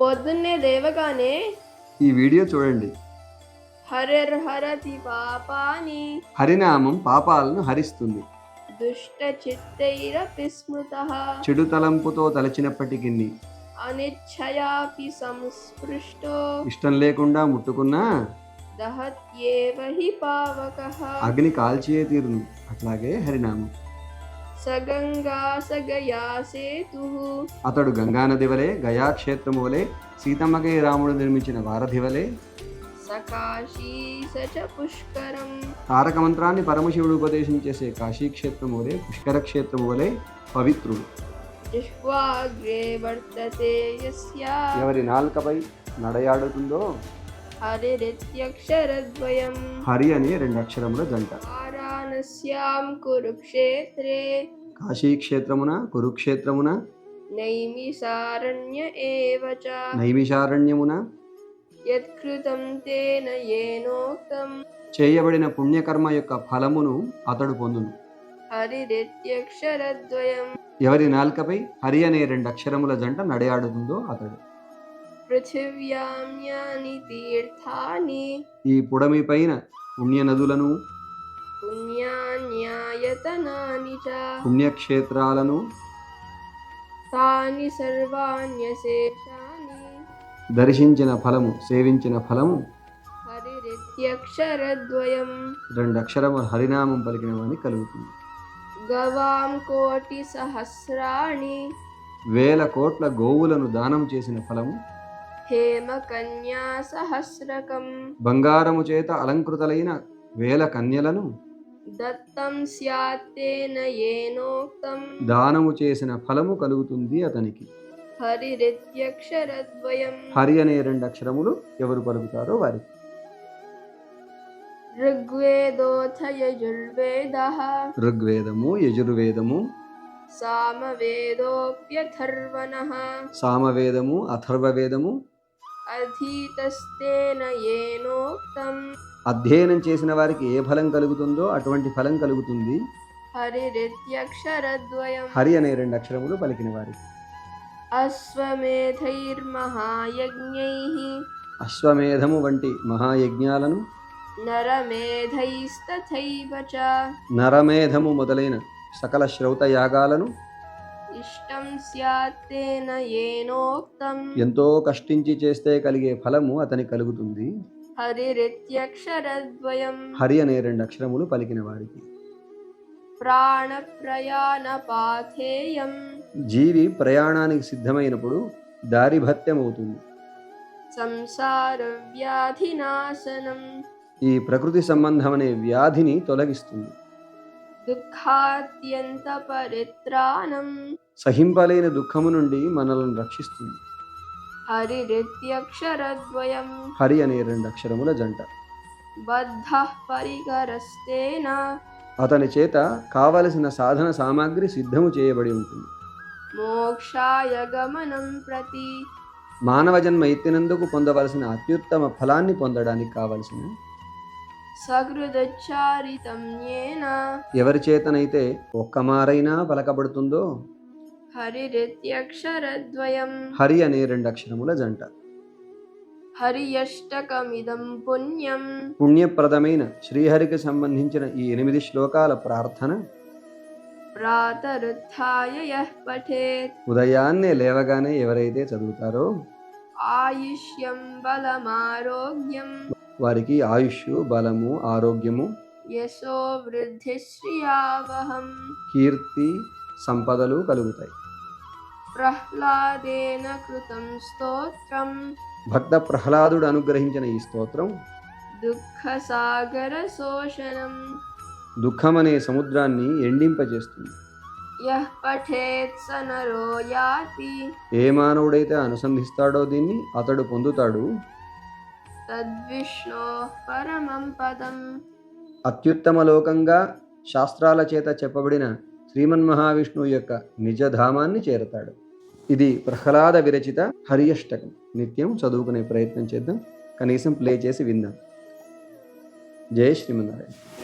పొద్దున్నే లేవగానే ఈ వీడియో చూడండి. హరిర్హరతి పాపాని. హరినామం పాపాలను హరిస్తుంది. దుష్ట చిత్తైరపి స్మృత చెడు తలంపుతో తలచినప్పటికీ అనిచ్ఛయాపి సంస్పృష్టో. ఇష్టం లేకుండా ముట్టుకున్నా దహత్యేవ హి పావక. అగ్ని కాల్చియే తీరును. అట్లాగే హరినామం. సగంగా సగయా సేతు. అతడు గంగానది వలె గయాక్షేత్రము వలె సీతమ్మకై రాముడు నిర్మించిన వారధి వలె సకాశీ సచ పుష్కరం. తారక మంత్రాన్ని పరమశివుడు ఉపదేశం చేసే కాశీక్షేత్రము వలె పుష్కర క్షేత్రము వలె పవిత్రుడు. జిహ్వాగ్రే వర్తతే యస్యా. ఎవరి నాల్కపై నడయాడుతుందో హరిరిత్యక్షరద్వయం హరి అనే రెండు అక్షరముల జంట. వారాణస్యాం కురుక్షేత్రే కాశీక్షేత్రమున కురుక్షేత్రమున నైమిసారణ్య ఏవ చ నైమిషారణ్యమున యత్కృతం తేన ఏనోక్తం చేయబడిన పుణ్యకర్మ యొక్క ఫలమును అతడు పొందును। హరిరిత్యక్షరద్వయం ఎవరి నాల్కపై హరి అనే రెండు అక్షరముల జంట నడయాడుతుందో అతడు। పృథివ్యాం యాని తీర్థాని। ఈ పుడమి పైన పుణ్య నదులను పుణ్యాన్యాయతనాని చ. పుణ్యక్షేత్రాలను తాని సర్వాణ్యశేషాని. దర్శించిన ఫలము సేవించిన ఫలము. హరిరిత్యక్షరద్వయం. రెండు అక్షరము హరినామం పలికిన వాని కలుగుతుంది. గవాం కోటి సహస్రాణి. వేల కోట్ల గోవులను దానం చేసిన ఫలము. హేమ కన్యా సహస్రకం. బంగారము చేత అలంకృతలైన వేల కన్యలను. దత్తం స్యాత్తేన ఏనోక్తం. దానము చేసిన ఫలము కలుగుతుంది అతనికి. హరిరిత్యక్షరద్వయం. హరి అనే రెండు అక్షరములు ఎవరు పలుకుతారో వారికి. ఋగ్వేదోథ యజుర్వేద ఋగ్వేదము యజుర్వేదము. సామవేదోప్యథర్వణ సామవేదము అథర్వవేదము అధీతస్తేన ఏనోక్తం. అధ్యయనం చేసిన వారికి ఏ ఫలం కలుగుతుందో అటువంటి ఫలం కలుగుతుంది. హరిరిత్యక్షరద్వయం. హరి అనే రెండు అక్షరములు పలికిన వారికి. అశ్వమేధైర్మహాయజ్ఞై. అశ్వమేధము వంటి మహాయజ్ఞాలను నరమేధైస్తథైవ చ. నరమేధము మొదలైన సకల శ్రౌత యాగాలను ఎంతో కష్టించి చేస్తే కలిగే ఫలము అతని కలుగుతుంది. హరిరిత్యక్షరద్వయం హరి అనే రెండు అక్షరములు పలికిన వారికి. ప్రాణప్రయాణ పాథేయం. జీవి ప్రయాణానికి సిద్ధమైనప్పుడు దారి భత్యమవుతుంది. సంసార వ్యాధినాశనం. ఈ ప్రకృతి సంబంధమనే వ్యాధిని తొలగిస్తుంది. దుఃఖాత్యంత పరిత్రాణం సహింపలేని దుఃఖము నుండి మనల్ని రక్షిస్తుంది. హరిరిత్యక్షరద్వయం హరి అనే రెండు అక్షరముల జంట. బద్ధ పరికరస్తేన అతని చేత కావలసిన సాధన సామాగ్రి సిద్ధము చేయబడి ఉంటుంది. మోక్షాయ గమనం ప్రతి. మానవ జన్మ ఎత్తినందుకు పొందవలసిన అత్యుత్తమ ఫలాన్ని పొందడానికి కావలసిన. సహృదచారితం ఏన ఎవరి చేతనైతే ఒక్క మారైనా పలకబడుతుందో హరిరిత్యక్షరద్వయం హరి అనే రెండు అక్షరముల జంట హరియష్టకమిదం పుణ్యం పుణ్యప్రదమైన శ్రీహరికి సంబంధించిన ఈ ఎనిమిది శ్లోకాల ప్రార్థన ప్రాతరుత్థాయ యః పఠేత్ ఉదయాన్నే లేవగానే ఎవరైతే చదువుతారో ఆయుష్యం బలమారోగ్యం వారికి ఆయుష్ బలము ఆరోగ్యము యశో వృద్ధిశ్రియావహం కీర్తి సంపదలు కలుగుతాయి ప్రహ్లాదేన కృతం స్తోత్రం. భక్త ప్రహ్లాదుడు అనుగ్రహించిన ఈ స్తోత్రం దుఃఖసాగర శోషణం. దుఃఖమనే సముద్రాన్ని ఎండింపజేస్తుంది. యః పఠేత్ స నరో యాతి. ఏ మానవుడైతే అనుసంధిస్తాడో దీన్ని అతడు పొందుతాడు? తద్విష్ణో పరమం పదం. అత్యుత్తమ లోకంగా శాస్త్రాల చేత చెప్పబడిన శ్రీమన్ మహావిష్ణువు యొక్క నిజధామాన్ని చేరతాడు. ఇది ప్రహ్లాద విరచిత హరియష్టకం. నిత్యం చదువుకునే ప్రయత్నం చేద్దాం. కనీసం ప్లే చేసి విందాం. జై శ్రీమన్నారాయణ.